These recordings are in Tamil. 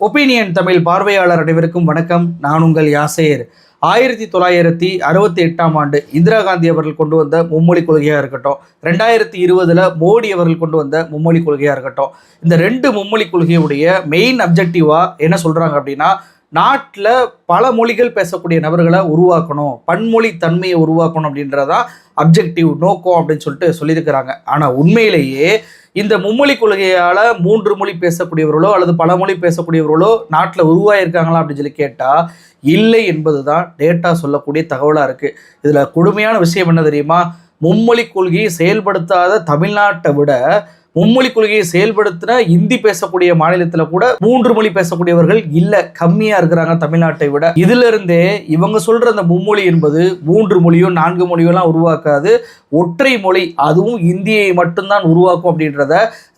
ஒப்பீனியன் தமிழ் பார்வையாளர் அனைவருக்கும் வணக்கம். நான் உங்கள் யாசேர் ஆயிரத்தி தொள்ளாயிரத்தி அறுபத்தி எட்டாம் ஆண்டு இந்திரா காந்தி அவர்கள் கொண்டு வந்த மும்மொழி கொள்கையாக இருக்கட்டும் ரெண்டாயிரத்தி இருபதில் மோடி அவர்கள் கொண்டு வந்த மும்மொழி கொள்கையாக இருக்கட்டும் இந்த ரெண்டு மும்மொழி கொள்கையுடைய மெயின் அப்ஜெக்டிவாக என்ன சொல்கிறாங்க அப்படின்னா நாட்டில் பல மொழிகள் பேசக்கூடிய நபர்களை உருவாக்கணும் பன்மொழி தன்மையை உருவாக்கணும் அப்படின்றதான் அப்ஜெக்டிவ் நோக்கம் அப்படின்னு சொல்லிட்டு சொல்லியிருக்கிறாங்க. ஆனால் உண்மையிலேயே இந்த மும்மொழி கொள்கையால் மூன்று மொழி பேசக்கூடியவர்களோ அல்லது பல மொழி பேசக்கூடியவர்களோ நாட்டில் உருவாயிருக்காங்களா அப்படின்னு சொல்லி கேட்டால் இல்லை என்பது தான் டேட்டா சொல்லக்கூடிய தகவலாக இருக்குது இதில் கொடுமையான விஷயம் என்ன தெரியுமா? மும்மொழி கொள்கையை செயல்படுத்தாத தமிழ்நாட்டை விட மும்மொழி கொள்கையை செயல்படுத்தின இந்தி பேசக்கூடிய மாநிலத்தில் கூட மூன்று மொழி பேசக்கூடியவர்கள் இல்லை கம்மியாக இருக்கிறாங்க தமிழ்நாட்டை விட. இதுல இருந்தே இவங்க சொல்ற அந்த மும்மொழி என்பது மூன்று மொழியோ நான்கு மொழியோலாம் உருவாக்காது. ஒற்றை மொழி அதுவும் இந்தியை மட்டும்தான் உருவாக்கும் அப்படின்றத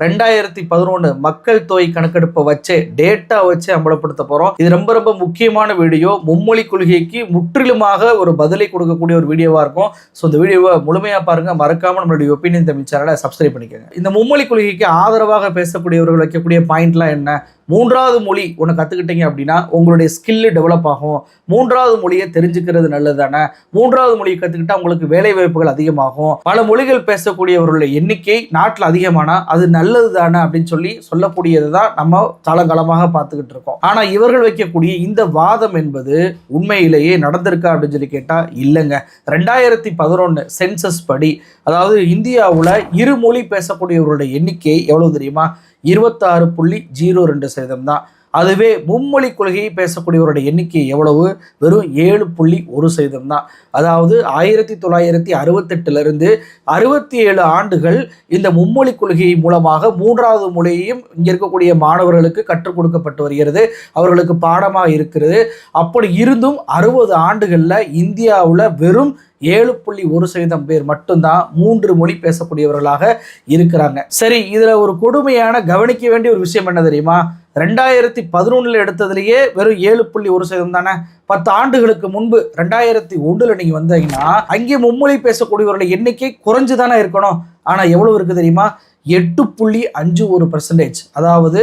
ரெண்டாயிரத்தி பதினொன்று மக்கள் தொகை கணக்கெடுப்பை வச்சு டேட்டா வச்சு அம்பலப்படுத்த போகிறோம் இது ரொம்ப ரொம்ப முக்கியமான வீடியோ. மும்மொழி கொள்கைக்கு முற்றிலுமாக ஒரு பதிலை கொடுக்கக்கூடிய ஒரு வீடியோவாக இருக்கும். ஸோ இந்த வீடியோவை முழுமையாக பாருங்க. மறக்காம நம்மளுடைய ஒப்பீனியன் தமிழ் சேனலை சப்ஸ்கிரைப் பண்ணிக்கோங்க. இந்த மும்மொழி கொள்கைக்கு ஆதரவாக பேசக்கூடியவர்கள் வைக்கக்கூடிய பாயிண்ட்லாம் என்ன? மூன்றாவது மொழி ஒன்று கற்றுக்கிட்டீங்க அப்படின்னா உங்களுடைய ஸ்கில்லு டெவலப் ஆகும். மூன்றாவது மொழியை தெரிஞ்சுக்கிறது நல்லது தானே மூன்றாவது மொழியை கற்றுக்கிட்டா உங்களுக்கு வேலை வாய்ப்புகள் அதிகமாகும். பல மொழிகள் பேசக்கூடியவர்களுடைய எண்ணிக்கை நாட்டில் அதிகமானால் அது நல்லது தானே அப்படின்னு சொல்லி சொல்லக்கூடியது தான் நம்ம காலங்காலமாக பார்த்துக்கிட்டு இருக்கோம். ஆனால் இவர்கள் வைக்கக்கூடிய இந்த வாதம் என்பது உண்மையிலேயே நடந்திருக்கா அப்படின்னு சொல்லி கேட்டால் இல்லைங்க. ரெண்டாயிரத்தி பதினொன்று சென்சஸ் படி அதாவது இந்தியாவில் இருமொழி பேசக்கூடியவர்களுடைய எண்ணிக்கை எவ்வளவு தெரியுமா? இருபத்தாறு புள்ளி ஜீரோ ரெண்டு சதவீதம் தான். அதுவே மும்மொழி கொள்கையை பேசக்கூடியவருடைய எண்ணிக்கை எவ்வளவு? வெறும் ஏழு புள்ளி ஒரு சதவீதம் தான். அதாவது ஆயிரத்தி தொள்ளாயிரத்தி அறுபத்தெட்டுலேருந்து அறுபத்தி ஏழு ஆண்டுகள் இந்த மும்மொழி கொள்கை மூலமாக மூன்றாவது மொழியையும் இங்கே இருக்கக்கூடிய மாணவர்களுக்கு கற்றுக் கொடுக்கப்பட்டு வருகிறது. அவர்களுக்கு பாடமாக இருக்கிறது. அப்படி இருந்தும் அறுபது ஆண்டுகளில் இந்தியாவில் வெறும் ஏழு புள்ளி ஒரு சதவீதம் பேர் மட்டும்தான் மூன்று மொழி பேசக்கூடியவர்களாக இருக்கிறாங்க. சரி இதில் ஒரு கொடுமையான கவனிக்க வேண்டிய ஒரு விஷயம் என்ன தெரியுமா? ரெண்டாயிரத்தி பதினொன்றில் எடுத்ததுலேயே வெறும் ஏழு புள்ளி ஒரு சதவீதம் தானே. பத்து ஆண்டுகளுக்கு முன்பு ரெண்டாயிரத்தி ஒன்றில் நீங்கள் வந்தீங்கன்னா அங்கே மும்மொழி பேசக்கூடியவர்களுடைய எண்ணிக்கை குறைஞ்சு தானே இருக்கணும். ஆனால் எவ்வளோ இருக்குது தெரியுமா? எட்டு புள்ளி அஞ்சு ஒரு பர்சன்டேஜ் அதாவது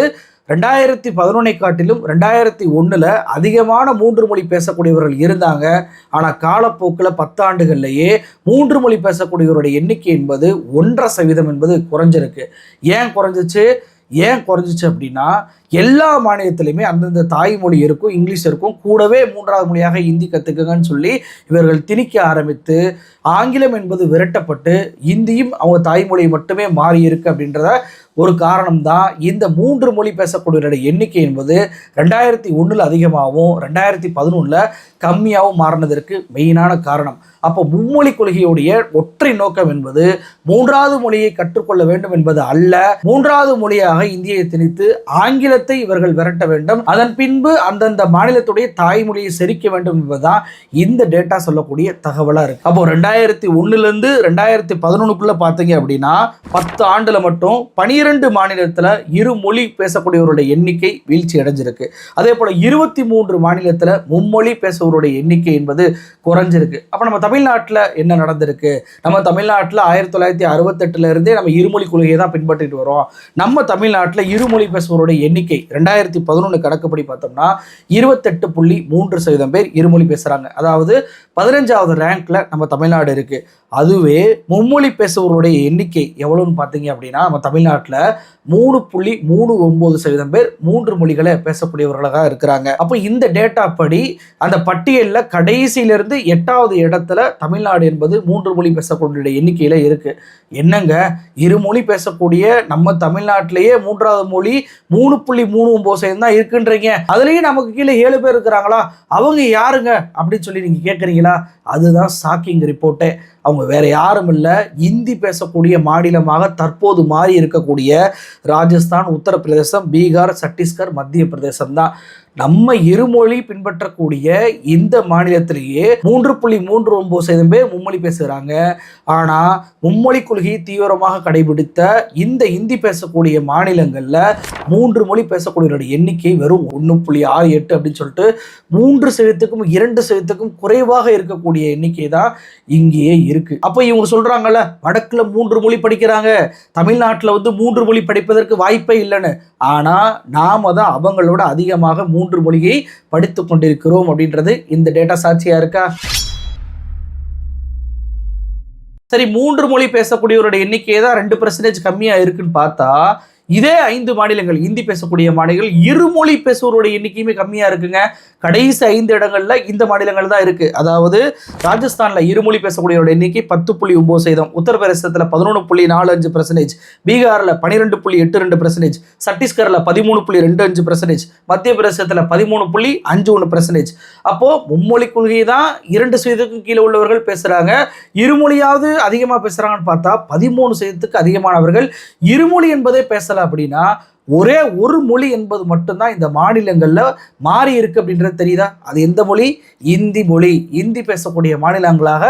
ரெண்டாயிரத்தி பதினொன்னை காட்டிலும் ரெண்டாயிரத்தி ஒன்றில் அதிகமான மூன்று மொழி பேசக்கூடியவர்கள் இருந்தாங்க. ஆனால் காலப்போக்கில் பத்தாண்டுகள்லேயே மூன்று மொழி பேசக்கூடியவருடைய எண்ணிக்கை என்பது ஒன்றரை சதவீதம் என்பது குறைஞ்சிருக்கு. ஏன் குறைஞ்சிச்சு? ஏன் குறைஞ்சிச்சு அப்படின்னா எல்லா மாநிலத்திலையுமே அந்தந்த தாய்மொழி இருக்கும் இங்கிலீஷ் இருக்கும். கூடவே மூன்றாவது மொழியாக ஹிந்தி கற்றுக்குங்கன்னு சொல்லி இவர்கள் திணிக்க ஆரம்பித்து ஆங்கிலம் என்பது விரட்டப்பட்டு இந்தியும் அவங்க தாய்மொழி மட்டுமே மாறி இருக்கு அப்படின்றத ஒரு காரணம் தான் இந்த மூன்று மொழி பேசக்கூடியவருடைய எண்ணிக்கை என்பது ரெண்டாயிரத்தி ஒன்றில் அதிகமாகவும் ரெண்டாயிரத்தி பதினொன்றில் கம்மியாகவும் மாறினதற்கு மெயினான காரணம். அப்போ மும்மொழி கொள்கையுடைய ஒற்றை நோக்கம் என்பது மூன்றாவது மொழியை கற்றுக்கொள்ள வேண்டும் என்பது அல்ல. மூன்றாவது மொழியாக இந்தியை திணித்து ஆங்கில மாநிலத்தை இவர்கள் விரட்ட வேண்டும். அதன் பின்பு அந்தந்த மாநிலத்துடைய தாய்மொழியை செரிக்க வேண்டும் என்பதுதான் இந்த டேட்டா சொல்லக்கூடிய தகவலாக இருக்கு. அப்போ ரெண்டாயிரத்தி ஒன்னுலேருந்து ரெண்டாயிரத்தி பதினொன்றுக்குள்ள பார்த்தீங்க அப்படின்னா பத்து ஆண்டுல மட்டும் பனிரெண்டு மாநிலத்தில் இரு மொழி பேசக்கூடியவருடைய எண்ணிக்கை வீழ்ச்சி அடைஞ்சிருக்கு. அதே போல இருபத்தி மூன்று மாநிலத்தில் மும்மொழி பேசுபவருடைய எண்ணிக்கை என்பது குறைஞ்சிருக்கு. அப்போ நம்ம தமிழ்நாட்டில் என்ன நடந்திருக்கு? நம்ம தமிழ்நாட்டில் ஆயிரத்தி தொள்ளாயிரத்தி அறுபத்தெட்டுல இருந்தே நம்ம இருமொழி கொள்கையை தான் பின்பற்றிட்டு வரோம். நம்ம தமிழ்நாட்டில் இருமொழி பேசுபவருடைய எண்ணிக்கை ரெண்டாயிரத்தி பதினொன்று கணக்குப்படி பார்த்தோம்னா இருபத்தெட்டு புள்ளி மூன்று சதவீதம் பேர் இருமொழி பேசுகிறாங்க அதாவது பதினஞ்சாவது ரேங்க்ல நம்ம தமிழ்நாடு இருக்கு. அதுவே மும்மொழி பேசுபவருடைய எண்ணிக்கை எவ்வளோன்னு பார்த்தீங்க அப்படின்னா நம்ம தமிழ்நாட்டில் மூணு புள்ளி மூணு ஒன்பது சதவீதம் பேர் மூன்று மொழிகளை பேசக்கூடியவர்களாக இருக்கிறாங்க. அப்போ இந்த டேட்டா படி அந்த பட்டியலில் கடைசியிலிருந்து எட்டாவது இடத்துல தமிழ்நாடு என்பது மூன்று மொழி பேசக்கூடிய எண்ணிக்கையில் இருக்கு. என்னங்க? இருமொழி பேசக்கூடிய நம்ம தமிழ்நாட்டிலேயே மூன்றாவது மொழி மூணு புள்ளி மூணு ஒன்பது சதவீதம் தான் இருக்குன்றீங்க. அதுலேயும் நமக்கு கீழே ஏழு பேர் இருக்கிறாங்களா? அவங்க யாருங்க? அப்படின்னு சொல்லி நீங்கள் கேட்குறீங்களா அதுதான் ஷாக்கிங் ரிப்போர்ட்டே. அவங்க வேற யாரும் இல்லை. இந்தி பேசக்கூடிய மாநிலமாக தற்போது மாறி இருக்கக்கூடிய ராஜஸ்தான் உத்தரப்பிரதேசம் பீகார் சத்தீஸ்கர் மத்திய பிரதேசம் தான் நம்ம இருமொழி பின்பற்றக்கூடிய இந்த மாநிலத்திலேயே மூன்று புள்ளி மூன்று ஒன்பது சதவீதம் பேர் மும்மொழி பேசுகிறாங்க ஆனால் மும்மொழி கொள்கையை தீவிரமாக கடைபிடித்த இந்த இந்தி பேசக்கூடிய மாநிலங்களில் மூன்று மொழி பேசக்கூடியவருடைய எண்ணிக்கை வெறும் ஒன்று புள்ளி ஆறு எட்டு அப்படின்னு சொல்லிட்டு மூன்று சதவீதத்துக்கும் இரண்டு சதவீதத்துக்கும் குறைவாக இருக்கக்கூடிய எண்ணிக்கை தான் இங்கேயே இருக்கு. அப்போ இவங்க சொல்றாங்கல்ல வடக்கில் மூன்று மொழி படிக்கிறாங்க தமிழ்நாட்டில் வந்து மூன்று மொழி படிப்பதற்கு வாய்ப்பே இல்லைன்னு. ஆனால் நாம தான் அவங்களோட அதிகமாக மூன்று மொழியை படித்து கொண்டிருக்கிறோம் அப்படின்றது இந்த டேட்டா சாட்சியா இருக்கா? சரி மூன்று மொழி பேசக்கூடியவருடைய எண்ணிக்கை தான் ரெண்டு பர்சன்டேஜ் கம்மியா இருக்குன்னு பார்த்தா இதே ஐந்து மாநிலங்கள் இந்தி பேசக்கூடிய மாநிலங்கள் இருமொழி பேசுவோருடைய எண்ணிக்கையுமே கம்மியாக இருக்குங்க. கடைசி ஐந்து இடங்களில் இந்த மாநிலங்கள் தான் இருக்குது அதாவது ராஜஸ்தானில் இருமொழி பேசக்கூடியவரோட எண்ணிக்கை பத்து புள்ளி ஒம்பது சதவீதம் உத்தரப்பிரதேசத்தில் பதினொன்று புள்ளி நாலு அஞ்சு பர்சன்டேஜ் பீகாரில் பன்னிரெண்டு புள்ளி எட்டு ரெண்டு பர்சன்டேஜ் சத்தீஸ்கரில் பதிமூணு புள்ளி ரெண்டு அஞ்சு பர்சன்டேஜ் மத்திய பிரதேசத்தில் பதிமூணு புள்ளி அஞ்சு ஒன்று பர்சன்டேஜ் அப்போது மும்மொழி கொள்கை தான் இரண்டு சதவீதத்துக்கும் கீழே உள்ளவர்கள் பேசுகிறாங்க இருமொழியாவது அதிகமாக பேசுகிறாங்கன்னு பார்த்தா பதிமூணு சதவீதத்துக்கு அதிகமானவர்கள் இருமொழி என்பதே பேசலை அப்படின்னா ஒரே ஒரு மொழி என்பது மட்டும்தான் இந்த மாநிலங்களில் மாறி இருக்கு அப்படின்றது தெரியுதா? அது எந்த மொழி? இந்தி மொழி. இந்தி பேசக்கூடிய மாநிலங்களாக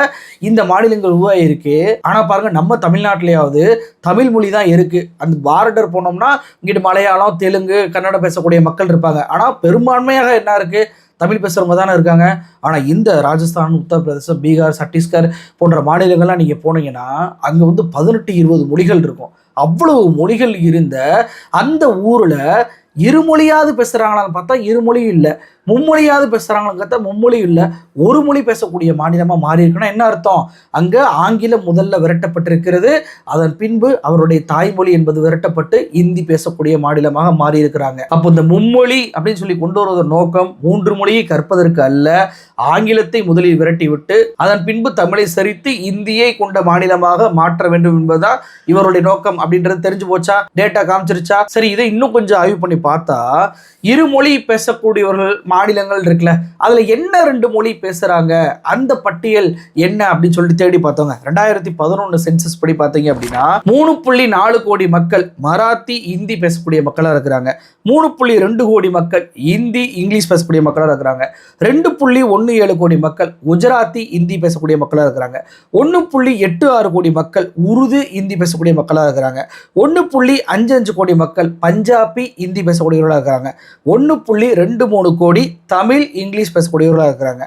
இந்த மாநிலங்கள் உருவாகியிருக்கு ஆனால் பாருங்க நம்ம தமிழ்நாட்டிலேயாவது தமிழ் மொழி தான் இருக்குது அந்த பார்டர் போனோம்னா இங்கிட்டு மலையாளம் தெலுங்கு கன்னடம் பேசக்கூடிய மக்கள் இருப்பாங்க. ஆனால் பெரும்பான்மையாக என்ன இருக்குது தமிழ் பேசுகிறவங்க தானே இருக்காங்க. ஆனால் இந்த ராஜஸ்தான் உத்தரப்பிரதேசம் பீகார் சத்தீஸ்கர் போன்ற மாநிலங்கள்லாம் நீங்கள் போனீங்கன்னா அங்கே வந்து பதினெட்டு இருபது மொழிகள் இருக்கும். அவ்வளவு மொழிகள் இருந்த அந்த ஊரில் இருமொழியாவது பேசுகிறாங்களான்னு பார்த்தா இருமொழியும் இல்லை. மும்மொழியாவது பேசுகிறாங்களான்னு மும்மொழி இல்லை ஒரு மொழி பேசக்கூடிய மாநிலமாக மாறி இருக்குன்னா என்ன அர்த்தம்? அங்கே ஆங்கிலம் முதல்ல விரட்டப்பட்டிருக்கிறது அதன் பின்பு அவருடைய தாய்மொழி என்பது விரட்டப்பட்டு இந்தி பேசக்கூடிய மாநிலமாக மாறி இருக்கிறாங்க. அப்போ இந்த மும்மொழி அப்படின்னு சொல்லி கொண்டு வருவதன் நோக்கம் மூன்று மொழியை கற்பதற்கு அல்ல ஆங்கிலத்தை முதலில் விரட்டி விட்டு அதன் பின்பு தமிழை சரித்து இந்தியை கொண்ட மாநிலமாக மாற்ற வேண்டும் என்பதுதான் இவருடைய நோக்கம் அப்படின்றது தெரிஞ்சு போச்சா? டேட்டா காமிச்சிருச்சா? சரி இதை இன்னும் கொஞ்சம் ஆய்வு பண்ணி பார்த்தா இருமொழி பேசக்கூடியவர்கள் மாநிலங்கள் இருக்குல்ல அதில் என்ன ரெண்டு மொழி பேசுகிறாங்க அந்த பட்டியல் என்ன அப்படின்னு சொல்லிட்டு தேடி பார்த்தோங்க. ரெண்டாயிரத்தி பதினொன்று சென்சஸ் படி பார்த்தீங்க அப்படின்னா மூணு புள்ளி நாலு கோடி மக்கள் மராத்தி இந்தி பேசக்கூடிய மக்களாக இருக்கிறாங்க. மூணு புள்ளி ரெண்டு கோடி மக்கள் இந்தி இங்கிலீஷ் பேசக்கூடிய மக்களாக இருக்கிறாங்க. ரெண்டு புள்ளி ஒன்று ஏழு கோடி மக்கள் குஜராத்தி இந்தி பேசக்கூடிய மக்களாக இருக்கிறாங்க. ஒன்று புள்ளி எட்டு ஆறு கோடி மக்கள் உருது இந்தி பேசக்கூடிய மக்களாக இருக்கிறாங்க. ஒன்று புள்ளி அஞ்சு அஞ்சு கோடி மக்கள் பஞ்சாபி இந்தி பேசக்கூடியவர்களாக இருக்கிறாங்க. ஒன்று புள்ளி ரெண்டு மூணு கோடி தமிழ் இங்கிலீஷ் பேசக்கூடியவர்களாக இருக்கிறாங்க.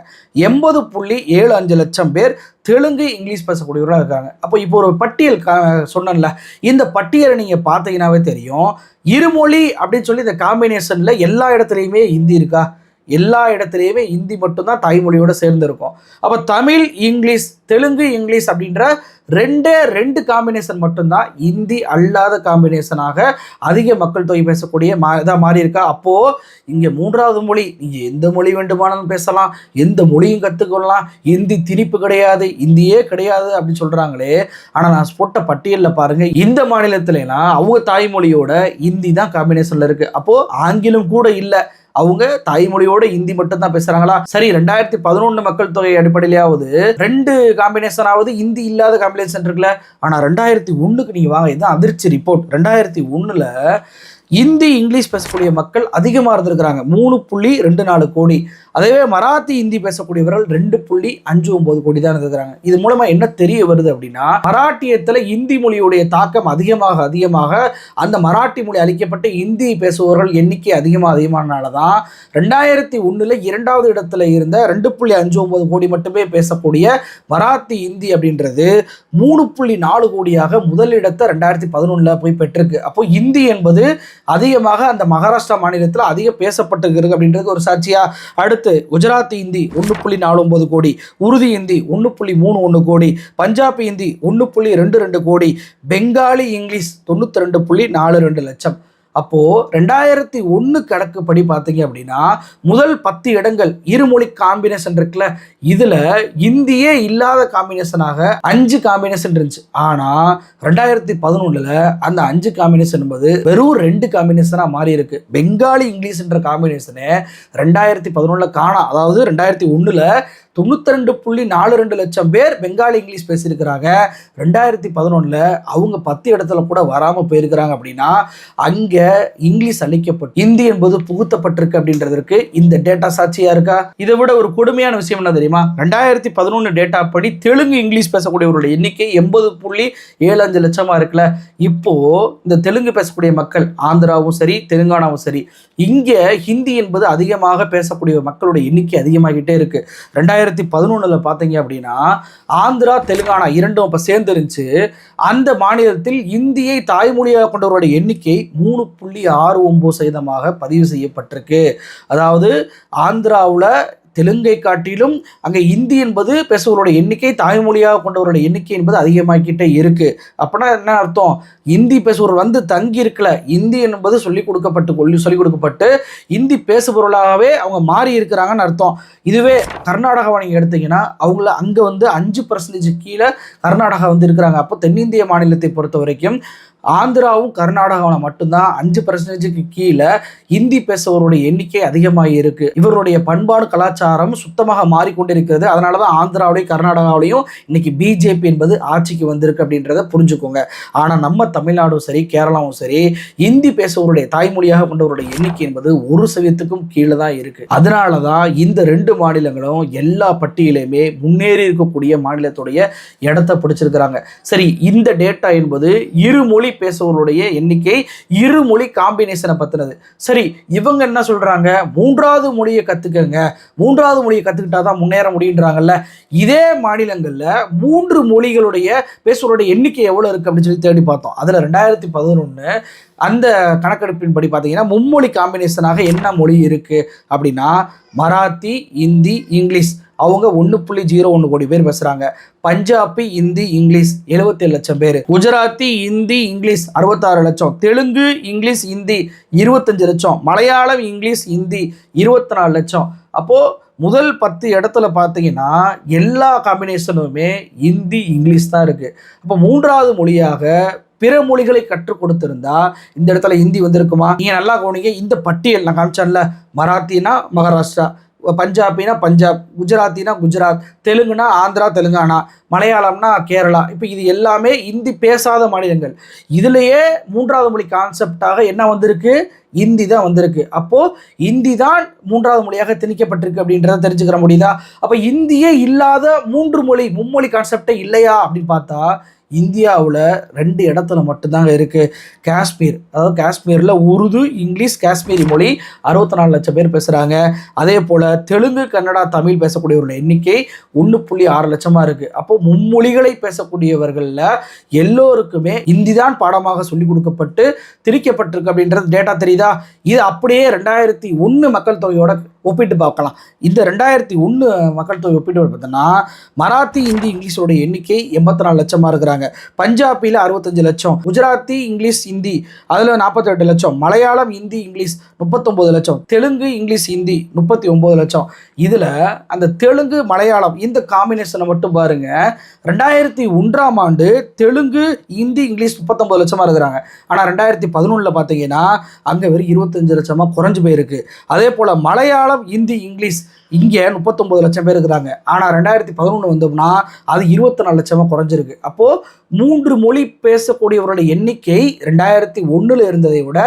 எண்பது புள்ளி ஏழு அஞ்சு லட்சம் பேர் தெலுங்கு இங்கிலீஷ் பேசக்கூடியவர்களாக இருக்காங்க அப்போ இப்போ ஒரு பட்டியல் கா சொன்னேன்ல இந்த பட்டியலை நீங்கள் பார்த்தீங்கன்னாவே தெரியும். இருமொழி அப்படின்னு சொல்லி இந்த காம்பினேஷனில் எல்லா இடத்துலையுமே ஹிந்தி இருக்கா? எல்லா இடத்துலையுமே ஹிந்தி மட்டும்தான் தாய்மொழியோட சேர்ந்துருக்கும். அப்போ தமிழ் இங்கிலீஷ் தெலுங்கு இங்கிலீஷ் அப்படின்ற ரெண்டே ரெண்டு காம்பினேஷன் மட்டும்தான் இந்தி அல்லாத காம்பினேஷனாக அதிக மக்கள் தொகை பேசக்கூடிய மா இதாக மாறி இருக்கா அப்போது இங்கே மூன்றாவது மொழி நீங்கள் எந்த மொழி வேண்டுமானாலும் பேசலாம் எந்த மொழியும் கற்றுக்கொள்ளலாம் ஹிந்தி திணிப்பு கிடையாது இந்தியே கிடையாது அப்படின்னு சொல்கிறாங்களே ஆனால் நான் போட்ட பட்டியலில் பாருங்கள் இந்த மாநிலத்துலலாம் அவங்க தாய்மொழியோட ஹிந்தி தான் காம்பினேஷனில் இருக்குது அப்போது ஆங்கிலம் கூட இல்லை. அவங்க தாய்மொழியோட ஹிந்தி மட்டும் தான் பேசுறாங்களா? சரி ரெண்டாயிரத்தி பதினொன்று மக்கள் தொகை அடிப்படையிலாவது ரெண்டு காம்பினேஷன் ஆகுது ஹிந்தி இல்லாத காம்பினேஷன் இருக்குல்ல? ஆனால் ரெண்டாயிரத்தி ஒன்றுக்கு நீங்கள் வாங்க இதுதான் அதிர்ச்சி ரிப்போர்ட் ரெண்டாயிரத்தி ஒன்றில் இந்தி இங்கிலீஷ் பேசக்கூடிய மக்கள் அதிகமாக இருந்திருக்கிறாங்க. மூணு புள்ளி ரெண்டு நாலு கோடி. அதேவே மராத்தி இந்தி பேசக்கூடியவர்கள் ரெண்டு புள்ளி அஞ்சு ஒன்பது கோடி தான் இருந்திருக்கிறாங்க இது மூலமா என்ன தெரிய வருது அப்படின்னா மராட்டியத்தில் இந்தி மொழியுடைய தாக்கம் அதிகமாக அதிகமாக அந்த மராட்டி மொழி அளிக்கப்பட்டு இந்தி பேசுபவர்கள் எண்ணிக்கை அதிகமாக அதிகமானனால தான் ரெண்டாயிரத்தி ஒன்றில் இரண்டாவது இடத்துல இருந்த ரெண்டு புள்ளி அஞ்சு ஒன்பது கோடி மட்டுமே பேசக்கூடிய மராத்தி இந்தி அப்படின்றது மூணு புள்ளி நாலு கோடியாக முதலிடத்தை ரெண்டாயிரத்தி பதினொன்றில் போய் பெற்றிருக்கு. அப்போ இந்தி என்பது அதிகமாக அந்த மகாராஷ்டிரா மாநிலத்தில் அதிகம் பேசப்பட்டிருக்கு அப்படின்றது ஒரு சாட்சியா அடுத்து குஜராத்தி இந்தி ஒன்று புள்ளி நாலு ஒன்பது கோடி உருது இந்தி ஒன்று புள்ளி மூணு ஒன்று கோடி பஞ்சாபி இந்தி ஒன்று புள்ளி ரெண்டு ரெண்டு கோடி பெங்காலி இங்கிலீஷ் தொண்ணூற்றி ரெண்டு புள்ளி நாலு ரெண்டு லட்சம். அப்போது ரெண்டாயிரத்தி ஒன்று கணக்குப்படி பார்த்தீங்க அப்படின்னா முதல் பத்து இடங்கள் இருமொழி காம்பினேஷன் இருக்குல்ல இதில் இந்தியே இல்லாத காம்பினேஷனாக அஞ்சு காம்பினேஷன் இருந்துச்சு. ஆனால் ரெண்டாயிரத்தி பதினொன்றில் அந்த அஞ்சு காம்பினேஷன் என்பது வெறும் ரெண்டு காம்பினேஷனாக மாறி இருக்கு. பெங்காலி இங்கிலீஷ்ன்ற காம்பினேஷனை ரெண்டாயிரத்தி பதினொன்றில் காணா அதாவது ரெண்டாயிரத்தி ஒன்றில் தொண்ணூத்தி ரெண்டு புள்ளி நாலு ரெண்டு லட்சம் பேர் பெங்காலி இங்கிலீஷ் பேசியிருக்கிறாங்க. ரெண்டாயிரத்தி பதினொன்றில் அவங்க பத்து இடத்துல கூட வராமல் போயிருக்கிறாங்க அப்படின்னா அங்கே இங்கிலீஷ் அழிக்கப்பட்டு இந்தி என்பது புகுத்தப்பட்டிருக்கு அப்படின்றதற்கு இந்த டேட்டா சாட்சியா இருக்கா? இதை விட ஒரு கொடுமையான விஷயம் என்ன தெரியுமா? ரெண்டாயிரத்தி பதினொன்று டேட்டா படி தெலுங்கு இங்கிலீஷ் பேசக்கூடியவர்களுடைய எண்ணிக்கை எண்பது புள்ளி ஏழு அஞ்சு லட்சமா இருக்குல்ல. இப்போ இந்த தெலுங்கு பேசக்கூடிய மக்கள் ஆந்திராவும் சரி தெலுங்கானாவும் சரி இங்கே ஹிந்தி என்பது அதிகமாக பேசக்கூடிய மக்களுடைய எண்ணிக்கை அதிகமாகிட்டே இருக்கு. ரெண்டாயிரத்தி பதினொன்றில் பார்த்தீங்க அப்படின்னா ஆந்திரா தெலுங்கானா இரண்டும் அப்போ சேர்ந்து இருந்துச்சு அந்த மாநிலத்தில் இந்தியை தாய்மொழியாக கொண்டவருடைய எண்ணிக்கை மூணு புள்ளி ஆறு ஒம்பது சதவீதமாக பதிவு செய்யப்பட்டிருக்கு. அதாவது ஆந்திராவில் தெலுங்கை காட்டிலும் அங்கே இந்தி என்பது பேசுபவருடைய எண்ணிக்கை தாய்மொழியாக கொண்டவருடைய எண்ணிக்கை என்பது அதிகமாகிக்கிட்டே இருக்குது அப்படின்னா என்ன அர்த்தம்? இந்தி பேசுபவர் வந்து தங்கி இருக்கல. இந்தி என்பது சொல்லிக் கொடுக்கப்பட்டு கொள்ளி சொல்லிக் கொடுக்கப்பட்டு இந்தி பேசுபவர்களாகவே அவங்க மாறி இருக்கிறாங்கன்னு அர்த்தம். இதுவே கர்நாடகாவை நீங்கள் எடுத்தீங்கன்னா அவங்கள அங்கே வந்து அஞ்சு பர்சன்டேஜ் கீழே கர்நாடகா வந்து இருக்கிறாங்க. அப்போ தென்னிந்திய மாநிலத்தை பொறுத்த வரைக்கும் ஆந்திராவும் கர்நாடகாவில் மட்டும்தான் அஞ்சு பர்சன்டேஜுக்கு கீழே ஹிந்தி பேசுபவருடைய எண்ணிக்கை அதிகமாக இருக்கு இவருடைய பண்பாடு கலாச்சாரம் சுத்தமாக மாறிக்கொண்டிருக்கிறது. அதனால தான் ஆந்திராவிலையும் கர்நாடகாவிலையும் இன்னைக்கு பிஜேபி என்பது ஆட்சிக்கு வந்திருக்கு அப்படின்றத புரிஞ்சுக்கோங்க. ஆனால் நம்ம தமிழ்நாடும் சரி கேரளாவும் சரி ஹிந்தி பேசுபவருடைய தாய்மொழியாக கொண்டவருடைய எண்ணிக்கை என்பது ஒரு சதவீதத்துக்கும் கீழே தான் இருக்கு. அதனால தான் இந்த ரெண்டு மாநிலங்களும் எல்லா பட்டியலையுமே முன்னேறி இருக்கக்கூடிய மாநிலத்துடைய இடத்த பிடிச்சிருக்கிறாங்க. சரி இந்த டேட்டா என்பது இரு மொழி மொழி பேசுபவர்களுடைய எண்ணிக்கை இருமொழி காம்பினேஷனை பற்றினது சரி இவங்க என்ன சொல்கிறாங்க மூன்றாவது மொழியை கற்றுக்கங்க மூன்றாவது மொழியை கற்றுக்கிட்டா தான் முன்னேற முடியுன்றாங்கல்ல இதே மாநிலங்களில் மூன்று மொழிகளுடைய பேசுவருடைய எண்ணிக்கை எவ்வளோ இருக்குது அப்படின்னு சொல்லி தேடி பார்த்தோம். அதில் ரெண்டாயிரத்தி பதினொன்று அந்த கணக்கெடுப்பின்படி பார்த்தீங்கன்னா மும்மொழி காம்பினேஷனாக என்ன மொழி இருக்குது அப்படின்னா மராத்தி இந்தி இங்கிலீஷ். அவங்க ஒன்று புள்ளி ஜீரோ ஒன்று கோடி பேர் பேசுகிறாங்க பஞ்சாபி இந்தி இங்கிலீஷ் எழுபத்தேழு லட்சம் பேர். குஜராத்தி இந்தி இங்கிலீஷ் அறுபத்தாறு லட்சம். தெலுங்கு இங்கிலீஷ் இந்தி இருபத்தஞ்சு லட்சம். மலையாளம் இங்கிலீஷ் இந்தி இருபத்தி நாலு லட்சம். அப்போது முதல் பத்து இடத்துல பார்த்தீங்கன்னா எல்லா காம்பினேஷனுமே இந்தி இங்கிலீஷ் தான் இருக்குது அப்போ மூன்றாவது மொழியாக பிற மொழிகளை கற்றுக் கொடுத்திருந்தா இந்த இடத்துல ஹிந்தி வந்திருக்குமா? நீங்கள் நல்லா கவனிங்க இந்த பட்டியல் நான் காமிச்சேன்ல மராத்தினா மகாராஷ்டிரா. பஞ்சாபினா பஞ்சாப் குஜராத்தினா குஜராத் தெலுங்குனா ஆந்திரா தெலுங்கானா மலையாளம்னா கேரளா. இப்போ இது எல்லாமே இந்தி பேசாத மாநிலங்கள். இதுலேயே மூன்றாவது மொழி கான்செப்டாக என்ன வந்திருக்கு? இந்தி தான் வந்திருக்கு. அப்போது இந்தி தான் மூன்றாவது மொழியாக திணிக்கப்பட்டிருக்கு அப்படின்றத தெரிஞ்சுக்கிற முடியுதா அப்போ இந்தியே இல்லாத மூன்று மொழி மும்மொழி கான்செப்டே இல்லையா அப்படின்னு பார்த்தா இந்தியாவில் ரெண்டு இடத்துல மட்டும்தாங்க இருக்குது காஷ்மீர். அதாவது காஷ்மீரில் உருது இங்கிலீஷ் காஷ்மீரி மொழி அறுபத்தி நாலு லட்சம் பேர் பேசுகிறாங்க அதே போல் தெலுங்கு கன்னடா தமிழ் பேசக்கூடியவர்களோட எண்ணிக்கை ஒன்று புள்ளி ஆறு லட்சமாக இருக்குது அப்போது மும்மொழிகளை பேசக்கூடியவர்களில் எல்லோருக்குமே இந்தி தான் பாடமாக சொல்லிக் கொடுக்கப்பட்டு திரிக்கப்பட்டிருக்கு அப்படின்றது டேட்டா தெரியுதா? இது அப்படியே ரெண்டாயிரத்தி ஒன்று மக்கள் தொகையோட ஒப்பிட்டு பார்க்கலாம். இந்த ரெண்டாயிரத்தி ஒன்று மக்கள் தொகை ஒப்பிட்டு பார்த்தோன்னா மராத்தி இந்தி இங்கிலீஷோட எண்ணிக்கை எண்பத்தி நாலு லட்சமாக இருக்கிறாங்க. பஞ்சாபியில் அறுபத்தஞ்சு லட்சம் குஜராத்தி இங்கிலீஷ் ஹிந்தி அதில் நாற்பத்தெட்டு லட்சம் மலையாளம் ஹிந்தி இங்கிலீஷ் முப்பத்தொம்போது லட்சம் தெலுங்கு இங்கிலீஷ் ஹிந்தி முப்பத்தி ஒம்பது லட்சம். இதில் அந்த தெலுங்கு மலையாளம் இந்த காம்பினேஷனை மட்டும் பாருங்க ரெண்டாயிரத்தி ஒன்றாம் ஆண்டு தெலுங்கு ஹிந்தி இங்கிலீஷ் முப்பத்தொம்பது லட்சமாக இருக்கிறாங்க. ஆனால் ரெண்டாயிரத்தி பதினொன்றில் பார்த்தீங்கன்னா அங்கே வெறும் இருபத்தஞ்சு லட்சமாக குறைஞ்சு போயிருக்கு. அதே போல் மலையாளம் ஹிந்தி இங்கிலீஷ் இங்கே முப்பத்தொம்பது லட்சம் பேர் இருக்கிறாங்க. ஆனால் ரெண்டாயிரத்தி பதினொன்று வந்தோம்னா அது இருபத்தி நாலு லட்சமாக குறைஞ்சிருக்கு. அப்போது மூன்று மொழி பேசக்கூடியவரோட எண்ணிக்கை ரெண்டாயிரத்தி ஒன்றில் இருந்ததை விட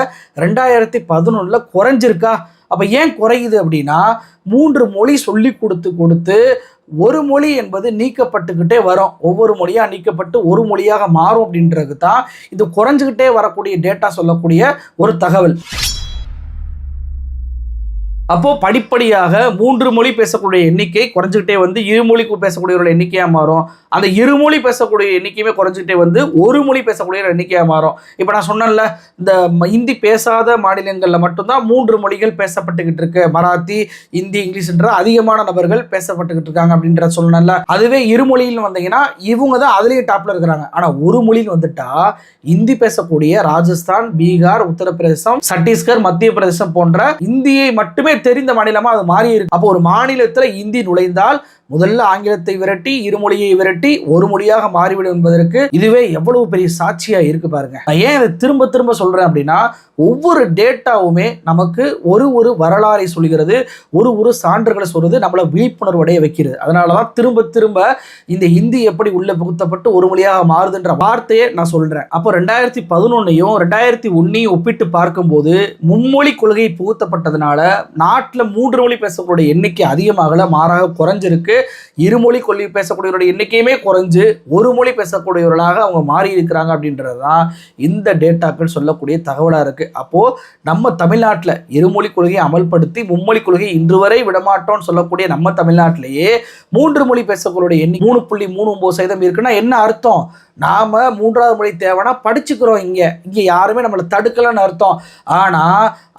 ரெண்டாயிரத்தி பதினொன்றில் குறைஞ்சிருக்கா? அப்போ ஏன் குறையுது அப்படின்னா மூன்று மொழி சொல்லி கொடுத்து கொடுத்து ஒரு மொழி என்பது நீக்கப்பட்டுக்கிட்டே வரும். ஒவ்வொரு மொழியாக நீக்கப்பட்டு ஒரு மொழியாக மாறும் அப்படின்றது தான் இது குறைஞ்சிக்கிட்டே வரக்கூடிய டேட்டா சொல்லக்கூடிய ஒரு தகவல். அப்போ படிப்படியாக மூன்று மொழி பேசக்கூடிய எண்ணிக்கை குறைஞ்சிக்கிட்டே வந்து இருமொழி பேசக்கூடியவர்கள் எண்ணிக்கையாக மாறும். அந்த இருமொழி பேசக்கூடிய எண்ணிக்கையுமே குறைஞ்சிக்கிட்டே வந்து ஒரு மொழி பேசக்கூடிய எண்ணிக்கையாக மாறும். இப்போ நான் சொன்னேன்ல இந்த ம- இந்தி பேசாத மாநிலங்களில் மட்டும்தான் மூன்று மொழிகள் பேசப்பட்டுக்கிட்டு இருக்கு. மராத்தி இந்தி இங்கிலீஷ்ன்ற அதிகமான நபர்கள் பேசப்பட்டுக்கிட்டு இருக்காங்க அப்படின்ற சொன்னேன்ல. அதுவே இருமொழியில் வந்தீங்கன்னா இவங்க தான் அதுலேயும் டாப்பில் இருக்கிறாங்க. ஆனால் ஒரு மொழியில் வந்துட்டா இந்தி பேசக்கூடிய ராஜஸ்தான் பீகார் உத்தரப்பிரதேசம் சத்தீஸ்கர் மத்திய பிரதேசம் போன்ற இந்தியை மட்டுமே தெரிந்த மாநிலமா அது மாறி இருக்கு அப்போ ஒரு மாநிலத்துல இந்தி நுழைந்தால் முதல்ல ஆங்கிலத்தை விரட்டி இருமொழியை விரட்டி ஒரு மொழியாக மாறிவிடும் என்பதற்கு இதுவே எவ்வளவு பெரிய சாட்சியா இருக்கு பாருங்க. நான் ஏன் இதை திரும்ப திரும்ப சொல்றேன் அப்படின்னா ஒவ்வொரு டேட்டாவுமே நமக்கு ஒரு ஒரு வரலாறை சொல்கிறது ஒரு ஒரு சான்றுகளை சொல்றது நம்மளை விழிப்புணர்வடைய வைக்கிறது. அதனால தான் திரும்ப திரும்ப இந்த ஹிந்தி எப்படி உள்ள புகுத்தப்பட்டு ஒரு மொழியாக மாறுதுன்ற வார்த்தையை நான் சொல்றேன். அப்போ ரெண்டாயிரத்தி பதினொன்னையும் ரெண்டாயிரத்தி ஒன்னையும் ஒப்பிட்டு பார்க்கும்போது மும்மொழி கொள்கை புகுத்தப்பட்டதுனால நாட்டில் மூன்று மொழி பேசக்கூடிய எண்ணிக்கை அதிகமாகல மாறாக குறைஞ்சிருக்கு. இருமொழி கொள்ளி பேசக்கூடியவருடைய எண்ணிக்கையுமே குறைஞ்சு ஒரு மொழி பேசக்கூடியவர்களாக அவங்க மாறி இருக்கிறாங்க அப்படின்றது தான் இந்த டேட்டாக்கள் சொல்லக்கூடிய தகவலாக இருக்கு. அப்போ நம்ம தமிழ்நாட்டில் இருமொழி கொள்கையை அமல்படுத்தி மும்மொழி கொள்கையை இன்று வரை விடமாட்டோம்னு சொல்லக்கூடிய நம்ம தமிழ்நாட்டிலேயே மூன்று மொழி பேசக்கூடிய எண்ணி மூணு புள்ளி மூணு ஒன்பது சதவீதம் இருக்குன்னா என்ன அர்த்தம்? நாம மூன்றாவது மொழி தேவைன்னா படிச்சுக்கிறோம் இங்க. இங்க யாருமே நம்மளை தடுக்கலன்னு அர்த்தம். ஆனா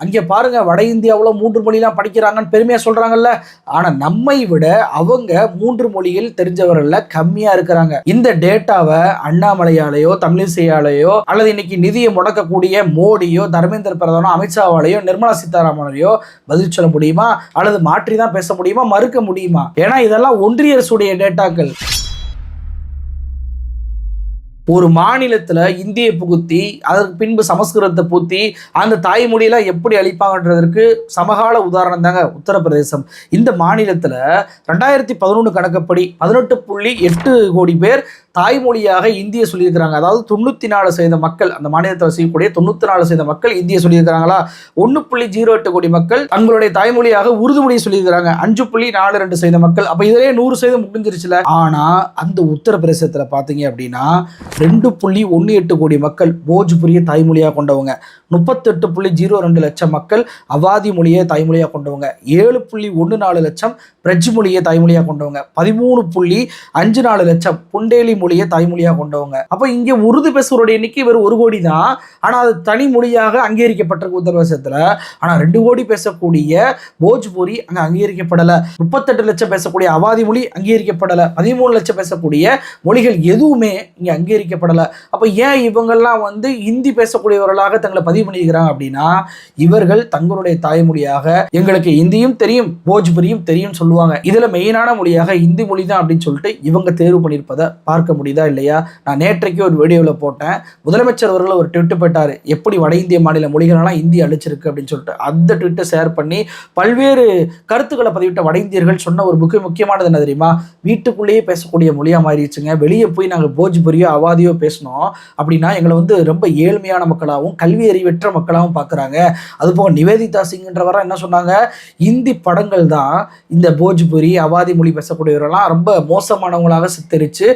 அங்கே பாருங்க வட இந்தியாவில் மூன்று மொழிலாம் படிக்கிறாங்கன்னு பெருமையா சொல்றாங்கல்ல. ஆனா நம்மை விட அவங்க மூன்று மொழியில் தெரிஞ்சவர்கள்ல கம்மியா இருக்கிறாங்க. இந்த டேட்டாவை அண்ணாமலையாலேயோ தமிழிசையாலேயோ அல்லது இன்னைக்கு நிதியை முடக்கக்கூடிய மோடியோ தர்மேந்திர பிரதானோ அமித்ஷாவாலேயோ நிர்மலா சீதாராமனையோ பதில் சொல்ல முடியுமா? அல்லது மாற்றி தான் பேச முடியுமா? மறுக்க முடியுமா? ஏன்னா இதெல்லாம் ஒன்றிய அரசுடைய டேட்டாக்கள். ஒரு மாநிலத்தில் இந்தியை புகுத்தி அதற்கு பின்பு சமஸ்கிருதத்தை பூத்தி அந்த தாய்மொழியெல்லாம் எப்படி அழிப்பாங்கன்றதற்கு சமகால உதாரணம் தாங்க உத்தரப்பிரதேசம். இந்த மாநிலத்தில் ரெண்டாயிரத்தி பதினொன்று கணக்குப்படி பதினெட்டு புள்ளி எட்டு கோடி பேர் தாய்மொழியாக இந்திய சொல்லியிருக்கிறாங்க. அதாவது தொண்ணூற்றி நாலு சதவீத மக்கள் அந்த மாநிலத்தில் வசிக்கக்கூடிய தொண்ணூற்றி நாலு சதவீத மக்கள் இந்திய சொல்லியிருக்கிறாங்களா? ஒன்று புள்ளி ஜீரோ எட்டு கோடி மக்கள் தங்களுடைய தாய்மொழியாக உருது மொழியை சொல்லியிருக்கிறாங்க. அஞ்சு புள்ளி நாலு ரெண்டு சதவீத மக்கள். அப்போ இதிலே நூறு சதவீதம் முடிஞ்சிருச்சுல. ஆனால் அந்த உத்தரப்பிரதேசத்தில் பார்த்தீங்க அப்படின்னா ரெண்டு புள்ளி ஒன்று எட்டு கோடி மக்கள் போஜ்புரியை தாய்மொழியாக கொண்டவங்க. முப்பத்தெட்டு புள்ளி ஜீரோ ரெண்டு லட்சம் மக்கள் அவாதி மொழியை தாய்மொழியாக கொண்டவங்க. ஏழு புள்ளி ஒன்று நாலு லட்சம் பிரஜ் மொழியை தாய்மொழியாக கொண்டவங்க. பதிமூணு புள்ளி அஞ்சு நாலு லட்சம் புண்டேலி மொழியை தாய்மொழியாக கொண்டவங்க. அப்போ இங்கே உருது பேசுவருடைய எண்ணிக்கை வெறும் ஒரு கோடி தான் ஆனால் அது தனி மொழியாக அங்கீகரிக்கப்பட்டிருக்கு உத்தரப்பிரதேசத்தில் ஆனால் ரெண்டு கோடி பேசக்கூடிய போஜ்பூரி அங்கே அங்கீகரிக்கப்படலை. முப்பத்தெட்டு லட்சம் பேசக்கூடிய அவாதி மொழி அங்கீகரிக்கப்படலை. பதிமூணு லட்சம் பேசக்கூடிய மொழிகள் எதுவுமே இங்கே அங்கீகரிக்கப்படலை. அப்போ ஏன் இவங்கெல்லாம் வந்து ஹிந்தி பேசக்கூடியவர்களாக தங்களை பதிவு பண்ணியிருக்கிறாங்க அப்படின்னா இவர்கள் தங்களுடைய தாய்மொழியாக எங்களுக்கு இந்தியும் தெரியும் போஜ்புரியும் தெரியும் சொல்லுவாங்க. இதில் மெயினான மொழியாக இந்தி மொழி தான் அப்படின்னு சொல்லிட்டு இவங்க தேர்வு பண்ணியிருப்பதை பார்க்க முடியுதா இல்லையா? நான் நேற்றைக்கு ஒரு வீடியோவில் போட்டேன். முதலமைச்சர் அவர்கள் ஒரு ட்விட்டு போட்டார். எப்படி வட இந்திய மாநில மொழிகளெல்லாம் இந்தி அழிச்சிருக்கு அப்படின்னு சொல்லிட்டு. அந்த ட்விட்டை ஷேர் பண்ணி பல்வேறு கருத்துக்களை பதிவிட்ட வட இந்தியர்கள் சொன்ன ஒரு முக்கிய முக்கியமானது என்ன தெரியுமா? வீட்டுக்குள்ளேயே பேசக்கூடிய மொழியாக மாறிடுச்சுங்க. வெளியே போய் நாங்கள் போஜ்புரியோ அவாதியோ பேசணும் அப்படின்னா எங்களை வந்து ரொம்ப ஏழ்மையான மக்களாகவும் கல்வி அறிவற்ற மக்களாகவும் பார்க்குறாங்க அதுபோக நிவேதிதா சிங்ன்றவரை என்ன சொன்னாங்க? இந்தி படங்கள் தான் இந்த போஜ்புரி அவாதி மொழி பேசக்கூடியவரெல்லாம் ரொம்ப மோசமானவங்களாக சித்தரித்து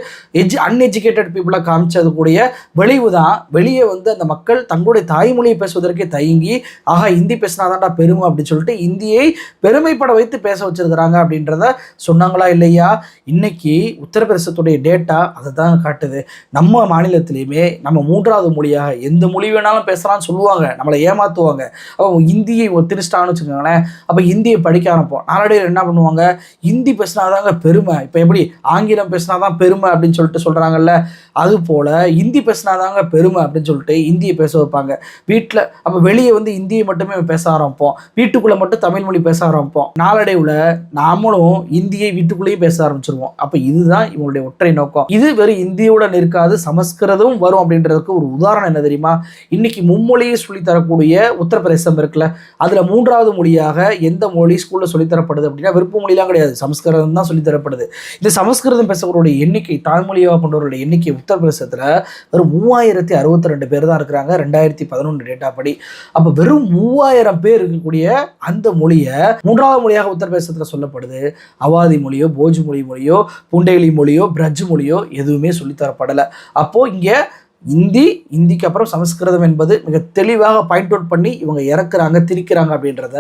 எஜு அன்எஜுகேட்டட் பீப்புளாக காமிச்சது கூடிய விளைவு தான் வெளியே வந்து அந்த மக்கள் தங்களுடைய தாய்மொழியை பேசுவதற்கே தயங்கி ஆகா இந்தி பேசினாதான்டா பெருமை அப்படின்னு சொல்லிட்டு இந்தியை பெருமைப்பட வைத்து பேச வச்சிருக்கிறாங்க அப்படின்றத சொன்னாங்களா இல்லையா? இன்னைக்கு உத்தரப்பிரதேசத்துடைய டேட்டா அதை தான் காட்டுது. நம்ம மாநிலத்திலையுமே நம்ம மூன்றாவது மொழியாக எந்த மொழி வேணாலும் பேசலாம்னு சொல்லுவாங்க. நம்மளை ஏமாத்துவாங்க. அப்போ இந்தியை ஒத்திரிச்சிட்டான்னு வச்சுக்கோங்களேன். அப்போ இந்தியை படிக்க ஆரம்பிப்போம். நாளடைவில் என்ன பண்ணுவாங்க? ஹிந்தி பேசினாதாங்க பெருமை. இப்போ எப்படி ஆங்கிலம் பேசினாதான் பெருமை அப்படின்னு சொல்லிட்டு சொல்கிறாங்கல்ல அது போல் ஹிந்தி பேசினாதாங்க பெருமை அப்படின்னு சொல்லிட்டு ஹிந்தியை பேச வைப்பாங்க. வீட்டில் அப்போ வெளியே வந்து இந்தியை மட்டுமே பேச ஆரம்பிப்போம். வீட்டுக்குள்ளே மட்டும் தமிழ் மொழி பேச ஆரம்பிப்போம். நாளடைவில் நாமளும் இந்தியை வீட்டுக்குள்ளேயே பேச ஆரம்பிச்சிருவோம். அப்போ இதுதான் இவங்களுடைய ஒற்றை நோக்கம். இது வெறும் இந்தியோட நிற்காது சமஸ்கிருதமும் வரும் அப்படின்றதுக்கு ஒரு உதாரணம் என்ன தெரியுமா? இன்னைக்கு மும்மொழியை சொல்லித் தரக்கூடிய உத்தரப்பிரதேசம் இருக்குல்ல அதில் மூன்றாவது மொழியாக எந்த மொழி ஸ்கூலில் சொல்லித்தரப்படுது அப்படின்னா விருப்ப மொழிலாம் கிடையாது. சமஸ்கிருதம் தான் சொல்லித் தரப்படுது இந்த சமஸ்கிருதம் பேசக்கூடிய எண்ணிக்கை தாய்மொழியை தாய்மொழியாக கொண்டவர்களுடைய எண்ணிக்கை உத்தரப்பிரதேசத்தில் வெறும் மூவாயிரத்தி அறுபத்தி ரெண்டு பேர் தான் இருக்கிறாங்க. ரெண்டாயிரத்தி பதினொன்று டேட்டா படி அப்போ வெறும் மூவாயிரம் பேர் இருக்கக்கூடிய அந்த மொழியை மூன்றாவது மொழியாக உத்தரப்பிரதேசத்தில் சொல்லப்படுது. அவாதி மொழியோ போஜ் மொழி மொழியோ புண்டேலி மொழியோ பிரஜ் மொழியோ எதுவுமே சொல்லித்தரப்படலை. அப்போது இங்கே இந்தி இந்திக்கு அப்புறம் சமஸ்கிருதம் என்பது மிக தெளிவாக பாயிண்ட் அவுட் பண்ணி இவங்க இறக்குறாங்க திரிக்கிறாங்க அப்படின்றத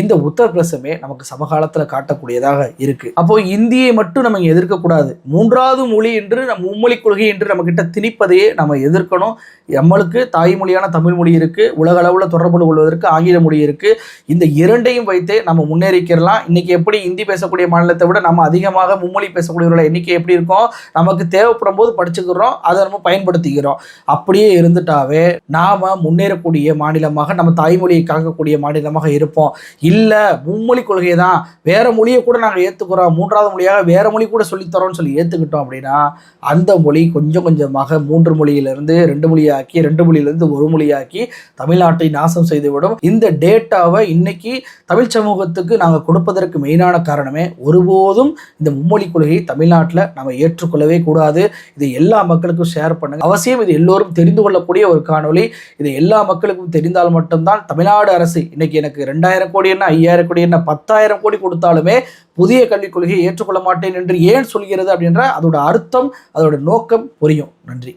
இந்த உத்தரப்பிரதேசமே நமக்கு சமகாலத்தில் காட்டக்கூடியதாக இருக்குது அப்போ இந்தியை மட்டும் நம்ம எதிர்க்கக்கூடாது மூன்றாவது மொழி என்று நம் மும்மொழி கொள்கை என்று நம்மக்கிட்ட திணிப்பதையே நம்ம எதிர்க்கணும். நம்மளுக்கு தாய்மொழியான தமிழ் மொழி இருக்குது உலக அளவில் தொடர்பு கொள்வதற்கு ஆங்கில மொழி இருக்குது இந்த இரண்டையும் வைத்தே நம்ம முன்னேறிக்கிறலாம். இன்றைக்கி எப்படி இந்தி பேசக்கூடிய மாநிலத்தை விட நம்ம அதிகமாக மும்மொழி பேசக்கூடியவர்களோட எண்ணிக்கை எப்படி இருக்கும் நமக்கு தேவைப்படும் போது படிச்சுக்கிறோம். அதை நம்ம பயன்படுத்திக்கிறோம். அப்படியே இருந்துட்டாவே நாம முன்னேறக்கூடிய மாநிலமாக நம்ம தாய்மொழியை காக்கக்கூடிய மாநிலமாக இருப்போம். இல்லை மும்மொழி கொள்கை தான் வேற மொழியை கூட நாங்கள் ஏற்றுக்கிறோம் மூன்றாவது மொழியாக வேற மொழி கூட சொல்லித்தரோம்னு சொல்லி ஏற்றுக்கிட்டோம் அப்படின்னா அந்த மொழி கொஞ்சம் கொஞ்சமாக மூன்று மொழியிலிருந்து ரெண்டு மொழியாக்கி ரெண்டு மொழியிலிருந்து ஒரு மொழியாக்கி தமிழ்நாட்டை நாசம் செய்துவிடும். இந்த டேட்டாவை இன்னைக்கு தமிழ் சமூகத்துக்கு நாங்கள் கொடுப்பதற்கு மெயினான காரணமே ஒருபோதும் இந்த மும்மொழி கொள்கையை தமிழ்நாட்டில் நம்ம ஏற்றுக்கொள்ளவே கூடாது. இதை எல்லா மக்களுக்கும் ஷேர் பண்ணுங்க. அவசியம் என்பது எல்லோரும் தெரிந்து கொள்ளக்கூடிய ஒரு காணொலி இது எல்லா மக்களுக்கும் தெரிந்தால் மட்டும்தான் தமிழ்நாடு அரசு இன்னைக்கு எனக்கு ரெண்டாயிரம் கோடி என்ன ஐயாயிரம் கோடி என்ன பத்தாயிரம் கோடி கொடுத்தாலுமே புதிய கல்விக் கொள்கையை ஏற்றுக்கொள்ள மாட்டேன் என்று ஏன் சொல்கிறது அப்படின்ற அதோட அர்த்தம் அதோட நோக்கம் புரியும். நன்றி.